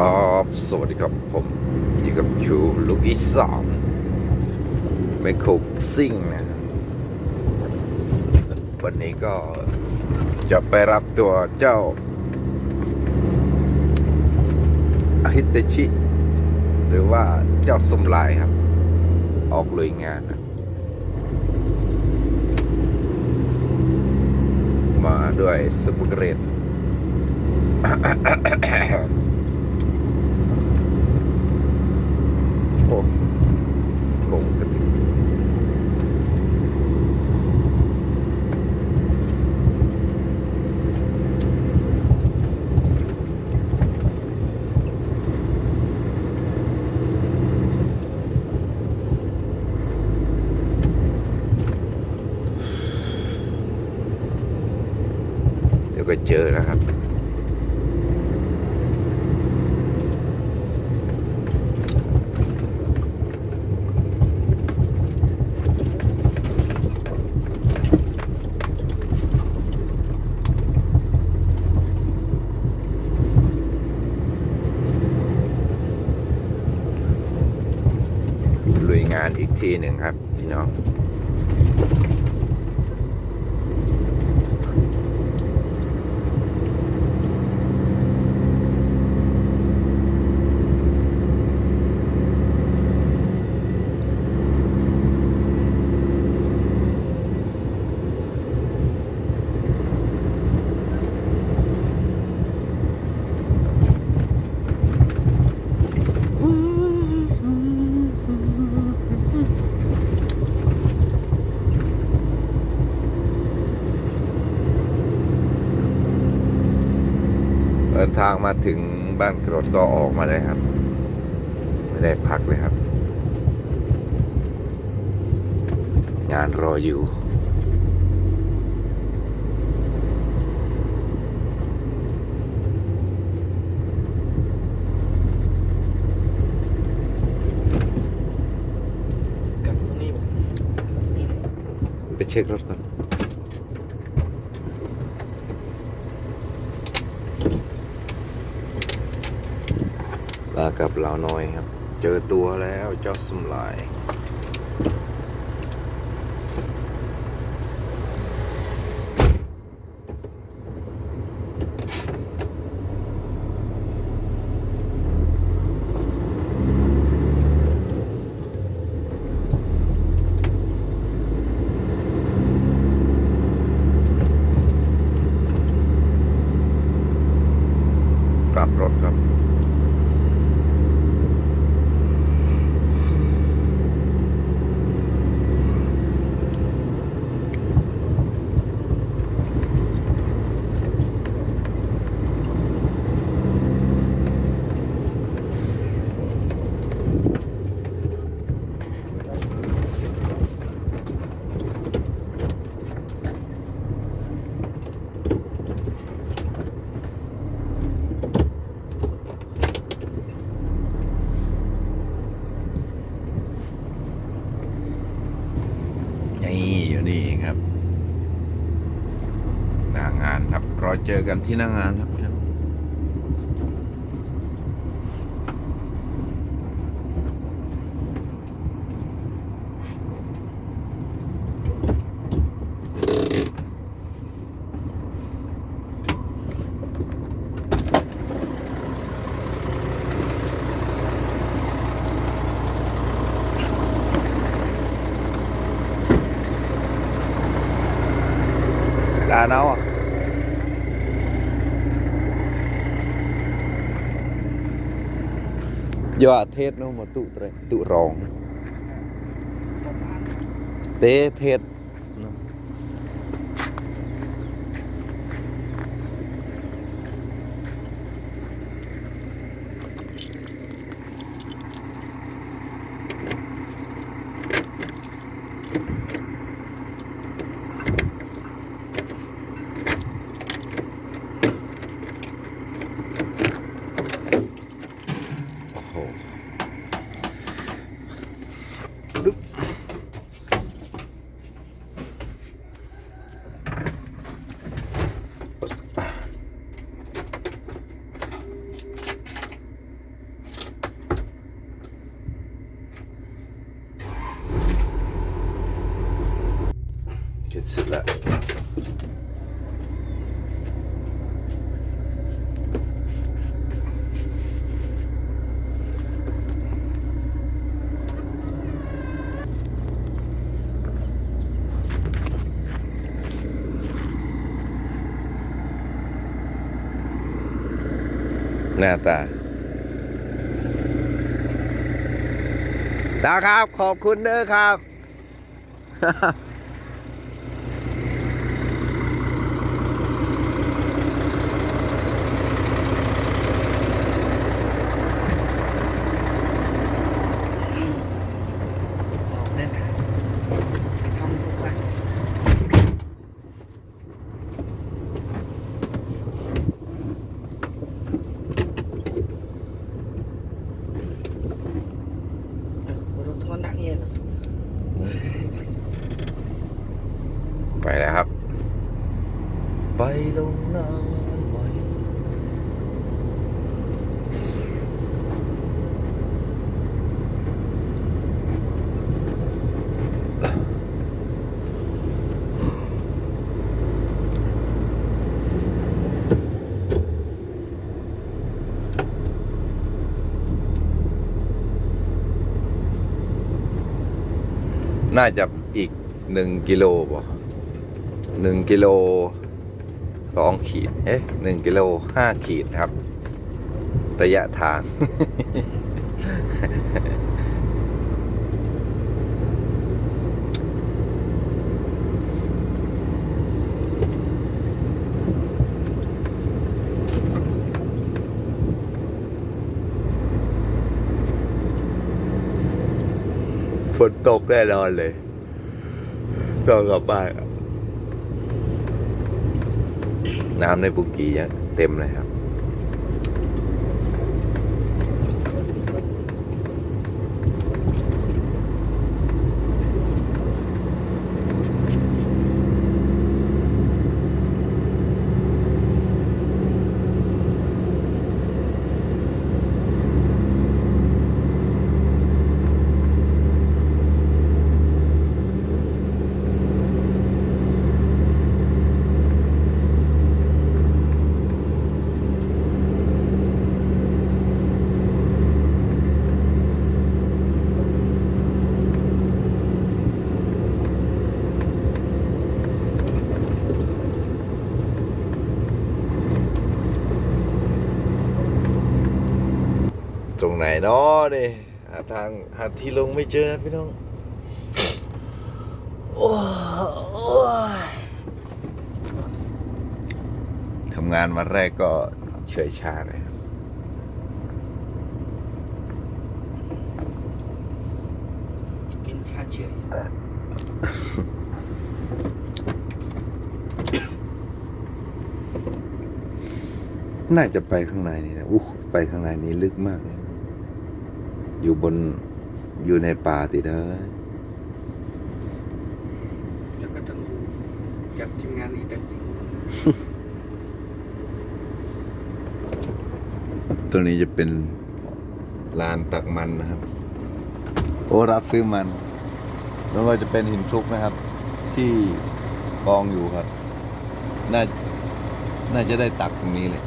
ครับสวัสดีครับผมอยู่กับชูลูกอีสานไม่คุกซิ่งนะวันนี้ก็จะไปรับตัวเจ้าอาฮิตชิ หรือว่าเจ้าสมลายครับ ออกลุยงานนะมาด้วยสปุกเรน โอ้โกงกระติกเดี๋ยวก็เจอนะครับ ลุย งานอีกทีหนึ่งครับพี่น้อง เดินทางมาถึงบ้านกรดก็ออกมาเลยครับ ไม่ได้พักเลยครับ งานรออยู่กลับตรงนี้บอกนี่ไปเช็ครถก่อน ลากับลาวน้อยครับ เจอตัวแล้วเจ้าสมลาย กลับรถครับ นี่อยู่นี่เองครับ หน้างานครับ รอ เจอกันที่หน้างานครับพี่น้อง យកអាធេតនោះមកទុទុរងទេធេត หน้าตาตาครับ ขอบคุณเด้อครับ ออกเดินทางทำทุกวันเออบนรถทอนดักเงี้ยเหรอ ไปแล้วครับ ไปลงนอนไว้ น่าจะอีกหนึ่งกิโลบ่หนึ่งกิโลสองขีด เอ๊ะหนึ่งกิโลห้าขีดครับ ระยะทาง ฝนตกแน่นอนเลยต้องกลับบ้านน้ำในบุกียังเต็มเลยครับ ไหนเนาะนี่หาทางหาที่ลงไม่เจอครับพี่น้องโอ้ยทำงานวันแรกก็เฉอยชาเลยครับกินชาเฉยน่าจะไปข้างในนี่นะอู้ไปข้างในนี้ลึกมากเลย อยู่บนอยู่ในป่าติดเด้อแล้วก็ต้องอยู่กับทีมงานนี้เป็นสิ่งตัวนี้จะเป็นลานตักมันนะครับ โอ้รับซื้อมันไม่ว่าจะเป็นหินคลุกนะครับ ที่กองอยู่ครับ น่า น่าจะได้ตักตรงนี้เลย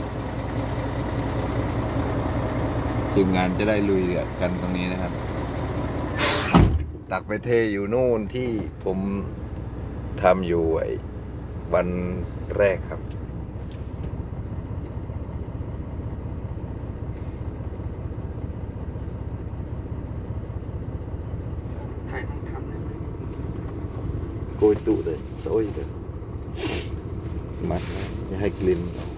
ทีมงานจะได้ลุยกันตรงนี้นะครับ ตักไปเทอยู่นู่นที่ผมทำอยู่ไอ้วันแรกครับ ถ่ายต้งทำได้ไหม โกยตุเลยโซยเลยมัดไว้อย่าให้กลิ่นออก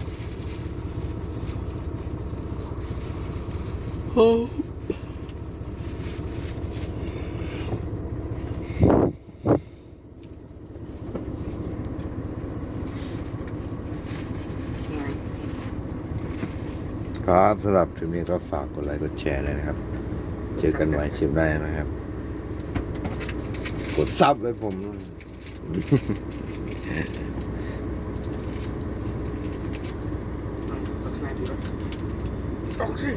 ไง ครับสำหรับคลิปนี้ก็ฝากกดไลค์กดแชร์เลยนะครับ เจอกันใหม่ชิมได้นะครับ กดซับไว้ผมด้วยเอาเอาข้างในดีกว่าออกสิ